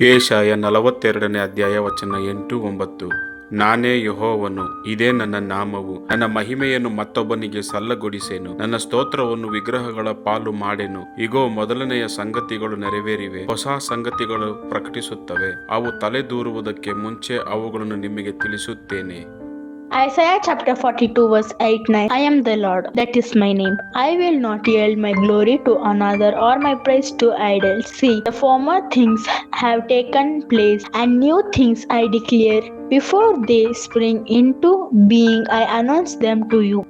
ಏಷಾಯ ನಲವತ್ತೆರಡನೇ ಅಧ್ಯಾಯ ವಚನ ಎಂಟು ಒಂಬತ್ತು. ನಾನೇ ಯಹೋವನು, ಇದೇ ನನ್ನ ನಾಮವು. ನನ್ನ ಮಹಿಮೆಯನ್ನು ಮತ್ತೊಬ್ಬನಿಗೆ ಸಲ್ಲಗೊಡಿಸೆನು. ನನ್ನ ಸ್ತೋತ್ರವನ್ನು ವಿಗ್ರಹಗಳ ಪಾಲು ಮಾಡೆನು. ಇಗೋ, ಮೊದಲನೆಯ ಸಂಗತಿಗಳು ನೆರವೇರಿವೆ. ಹೊಸ ಸಂಗತಿಗಳು ಪ್ರಕಟಿಸುತ್ತವೆ. ಅವು ತಲೆದೂರುವುದಕ್ಕೆ ಮುಂಚೆ ಅವುಗಳನ್ನು ನಿಮಗೆ ತಿಳಿಸುತ್ತೇನೆ. Isaiah chapter 42, verse 8 9 I am the Lord, that is my name. I will not yield my glory to another or my praise to idols. See, the former things have taken place, and new things I declare. Before they spring into being, I announce them to you.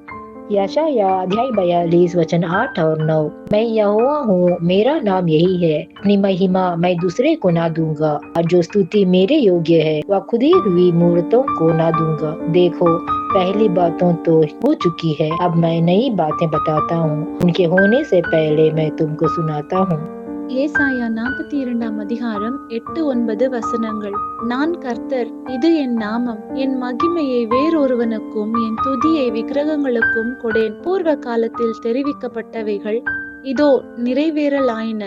यशाया अध्याय बयालीस वचन आठ और नौ। मैं यहोवा हूँ, मेरा नाम यही है। अपनी महिमा मैं दूसरे को ना दूँगा, और जो स्तुति मेरे योग्य है, वह खुदी हुई मूर्तों को ना दूँगा। देखो, पहली बातों तो हो चुकी है, अब मैं नई बातें बताता हूँ। उनके होने से पहले मैं तुमको सुनाता हूँ। ஏசாயா நாற்பத்தி இரண்டாம் அதிகாரம் எட்டு ஒன்பது வசனங்கள். நான் கர்த்தர் இது என் நாமம். என் மகிமையை வேறொருவனுக்கும் என் துதியை விக்கிரகங்களுக்கும் கொடேன் பூர்வ காலத்தில் தெரிவிக்கப்பட்டவைகள் இதோ நிறைவேறலாயின.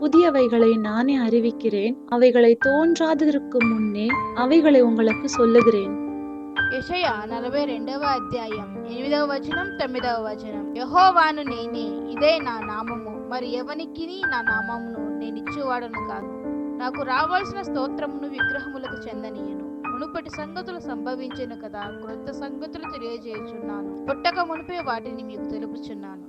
புதியவைகளை நானே அறிவிக்கிறேன். அவைகளை தோன்றாததற்கு முன்னே அவைகளை உங்களுக்கு சொல்லுகிறேன். యషయ నలభై రెండవ అధ్యాయం ఎనిమిదవ వచనం తొమ్మిదవ వచనం. యహోవాను నేనే ఇదే నా నామము. మరి ఎవనికి నా నామమును నేను ఇచ్చేవాడను కాదు. నాకు రావాల్సిన స్తోత్రమును విగ్రహములకు చెందనీయను. మునుపటి సంగతులు సంభవించను కదా క్రొత్త సంగతులు తెలియజేయుచున్నాను. పుట్టక మునిపే వాటిని మీకు తెలుపుచున్నాను.